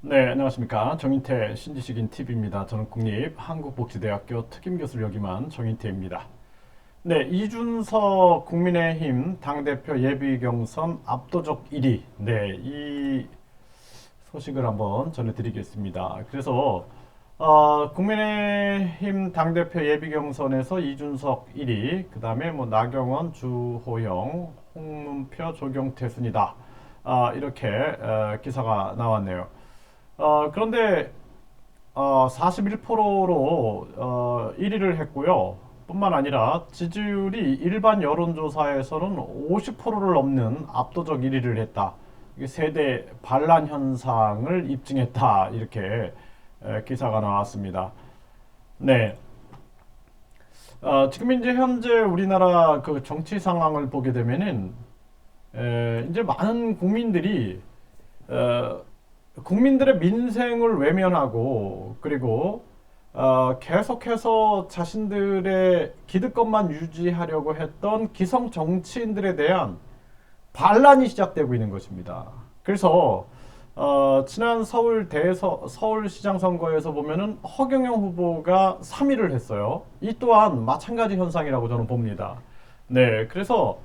네, 안녕하십니까. 정인태 신지식인 TV입니다. 저는 국립 한국복지대학교 특임교수를 역임한 정인태입니다. 네, 이준석 국민의힘 당대표 예비 경선 압도적 1위. 네, 이 소식을 한번 전해드리겠습니다. 그래서 어, 국민의힘 당대표 예비 경선에서 이준석 1위, 그 다음에 뭐 나경원, 주호영, 홍문표, 조경태 순이다. 아, 이렇게 어, 기사가 나왔네요. 어, 그런데 어, 41%로 어, 1위를 했고요. 뿐만 아니라 지지율이 일반 여론조사에서는 50%를 넘는 압도적 1위를 했다. 세대 반란 현상을 입증했다. 이렇게 에, 기사가 나왔습니다. 네. 어, 지금 이제 현재 우리나라 그 정치 상황을 보게 되면은 에, 이제 많은 국민들이 어, 국민들의 민생을 외면하고 그리고 어, 계속해서 자신들의 기득권만 유지하려고 했던 기성 정치인들에 대한 반란이 시작되고 있는 것입니다. 그래서 어, 지난 서울 대서 서울시장 선거에서 보면은 허경영 후보가 3위를 했어요. 이 또한 마찬가지 현상이라고 저는 봅니다. 네, 그래서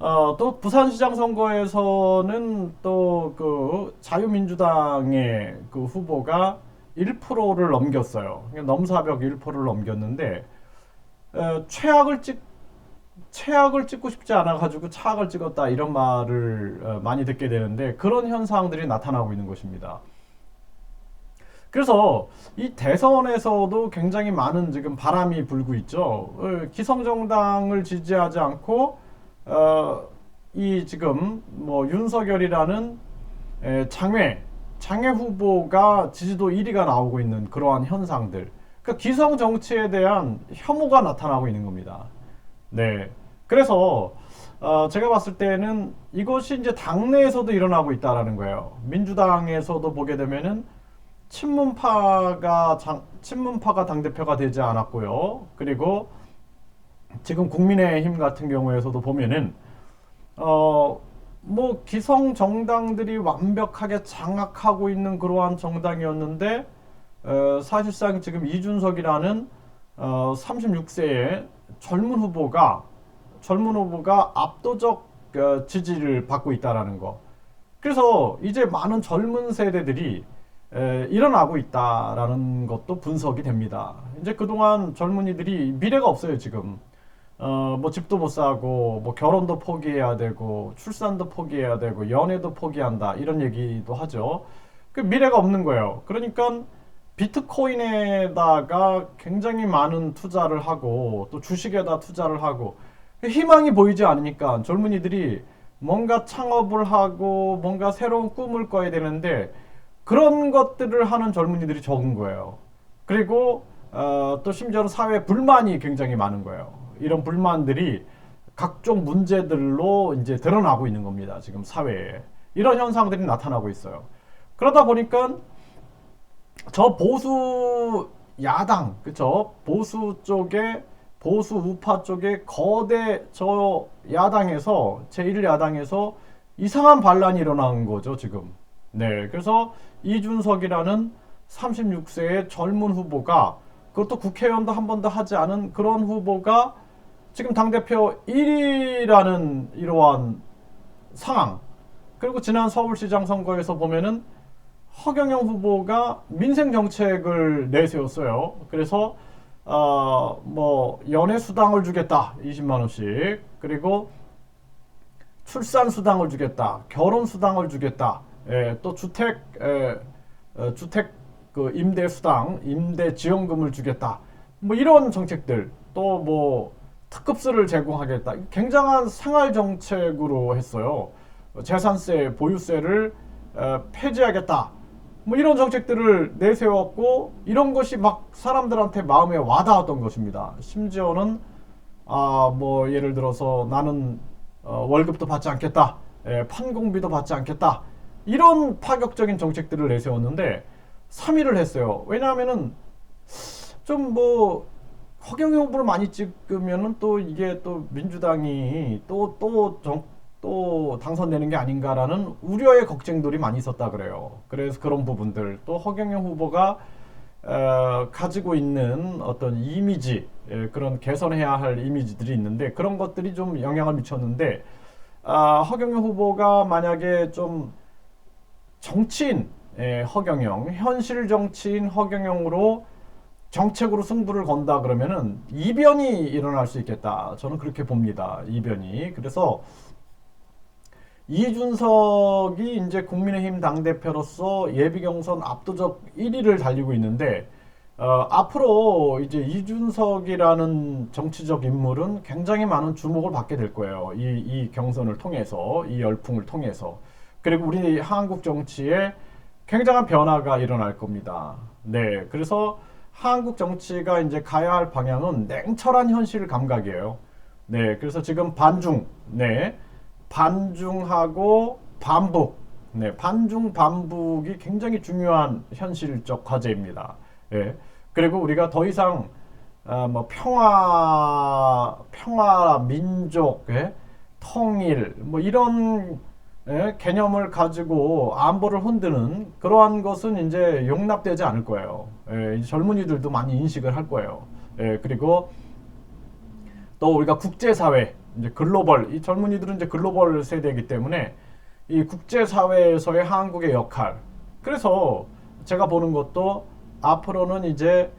어, 또 부산시장 선거에서는 또 그 자유민주당의 그 후보가 1%를 넘겼어요. 그러니까 넘사벽 1%를 넘겼는데 어, 최악을 찍 최악을 찍고 싶지 않아 가지고 차악을 찍었다 이런 말을 어, 많이 듣게 되는데 그런 현상들이 나타나고 있는 것입니다. 그래서 이 대선에서도 굉장히 많은 지금 바람이 불고 있죠. 어, 기성정당을 지지하지 않고 어, 이 지금 뭐 윤석열이라는 에, 장외 장외 후보가 지지도 1위가 나오고 있는 그러한 현상들. 그 기성 정치에 대한 혐오가 나타나고 있는 겁니다. 네. 그래서 어, 제가 봤을 때는 이것이 이제 당내에서도 일어나고 있다라는 거예요. 민주당에서도 보게 되면은 친문파가 장, 친문파가 당 대표가 되지 않았고요. 그리고 지금 국민의힘 같은 경우에서도 보면은 어 뭐 기성 정당들이 완벽하게 장악하고 있는 그러한 정당이었는데 어, 사실상 지금 이준석이라는 어, 36세의 젊은 후보가 젊은 후보가 압도적 어, 지지를 받고 있다라는 거. 그래서 이제 많은 젊은 세대들이 에, 일어나고 있다라는 것도 분석이 됩니다. 이제 그동안 젊은이들이 미래가 없어요, 지금. 어, 뭐 집도 못 사고, 뭐 결혼도 포기해야 되고, 출산도 포기해야 되고, 연애도 포기한다. 이런 얘기도 하죠. 그 미래가 없는 거예요. 그러니까 비트코인에다가 굉장히 많은 투자를 하고, 또 주식에다 투자를 하고, 희망이 보이지 않으니까 젊은이들이 뭔가 창업을 하고, 뭔가 새로운 꿈을 꿔야 되는데, 그런 것들을 하는 젊은이들이 적은 거예요. 그리고 어, 또 심지어는 사회 불만이 굉장히 많은 거예요. 이런 불만들이 각종 문제들로 이제 드러나고 있는 겁니다. 지금 사회에 이런 현상들이 나타나고 있어요. 그러다 보니까 저 보수 야당 그쵸 보수 쪽에 보수 우파 쪽에 거대 저 야당에서 제1 야당에서 이상한 반란이 일어난 거죠 지금. 네, 그래서 이준석이라는 36세의 젊은 후보가 그것도 국회의원도 한 번도 하지 않은 그런 후보가 지금 당대표 1위라는 이러한 상황. 그리고 지난 서울시장 선거에서 보면은 허경영 후보가 민생 정책을 내세웠어요. 그래서 어 뭐 연애 수당을 주겠다 20만 원씩 그리고 출산 수당을 주겠다 결혼 수당을 주겠다 예, 또 주택 에, 어, 주택 그 임대 수당 임대 지원금을 주겠다 뭐 이런 정책들 또뭐 특급수를 제공하겠다. 굉장한 생활 정책으로 했어요. 재산세 보유세를 어, 폐지하겠다. 뭐 이런 정책들을 내세웠고 이런 것이 막 사람들한테 마음에 와닿았던 것입니다. 심지어는 아 뭐 예를 들어서 나는 어, 월급도 받지 않겠다, 예, 판공비도 받지 않겠다. 이런 파격적인 정책들을 내세웠는데 3위를 했어요. 왜냐하면은 좀 뭐 허경영 후보를 많이 찍으면은 또 이게 또 민주당이 또또또 당선되는 게 아닌가라는 우려의 걱정들이 많이 있었다 그래요. 그래서 그런 부분들 또 허경영 후보가 어, 가지고 있는 어떤 이미지 예, 그런 개선해야 할 이미지들이 있는데 그런 것들이 좀 영향을 미쳤는데 아, 허경영 후보가 만약에 좀 정치인 예, 허경영 현실 정치인 허경영으로 정책으로 승부를 건다 그러면은 이변이 일어날 수 있겠다. 저는 그렇게 봅니다. 이변이. 그래서 이준석이 이제 국민의힘 당대표로서 예비 경선 압도적 1위를 달리고 있는데 어, 앞으로 이제 이준석이라는 정치적 인물은 굉장히 많은 주목을 받게 될 거예요. 이, 이 경선을 통해서, 이 열풍을 통해서. 그리고 우리 한국 정치에 굉장한 변화가 일어날 겁니다. 네. 그래서 한국 정치가 이제 가야 할 방향은 냉철한 현실 감각이에요. 네. 그래서 지금 반중, 네. 반중하고 반북, 네. 반중, 반북이 굉장히 중요한 현실적 과제입니다. 예. 그리고 우리가 더 이상 아, 뭐 평화, 평화, 민족, 예? 통일, 뭐 이런 예? 개념을 가지고 안보를 흔드는 그러한 것은 이제 용납되지 않을 거예요. 예, 젊은이들도 많이 인식을 할 거예요. 예, 그리고 또 우리가 국제사회, 이제 글로벌, 이 젊은이들은 이제 글로벌 세대이기 때문에 이 국제사회에서의 한국의 역할. 그래서 제가 보는 것도 앞으로는 이제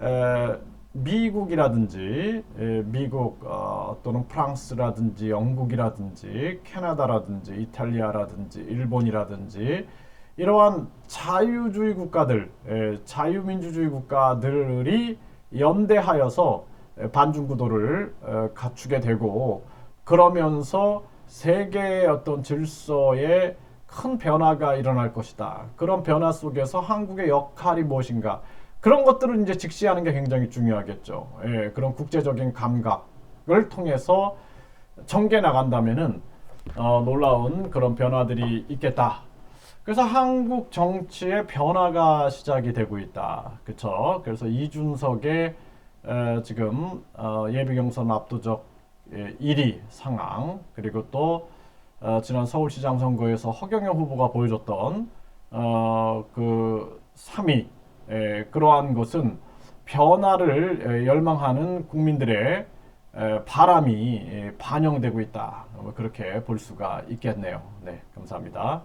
에, 미국이라든지 에, 미국 어, 또는 프랑스라든지 영국이라든지 캐나다라든지 이탈리아라든지 일본이라든지 이러한 자유주의 국가들, 에, 자유민주주의 국가들이 연대하여서 에, 반중 구도를 에, 갖추게 되고 그러면서 세계의 어떤 질서에 큰 변화가 일어날 것이다. 그런 변화 속에서 한국의 역할이 무엇인가? 그런 것들을 이제 직시하는 게 굉장히 중요하겠죠. 예, 그런 국제적인 감각을 통해서 전개 나간다면은 어, 놀라운 그런 변화들이 있겠다. 그래서 한국 정치의 변화가 시작이 되고 있다. 그렇죠? 그래서 이준석의 에, 지금 어, 예비 경선 압도적 예, 1위 상황 그리고 또 어, 지난 서울시장 선거에서 허경영 후보가 보여줬던 어, 그 3위 에, 그러한 것은 변화를 에, 열망하는 국민들의 에, 바람이 에, 반영되고 있다. 어, 그렇게 볼 수가 있겠네요. 네, 감사합니다.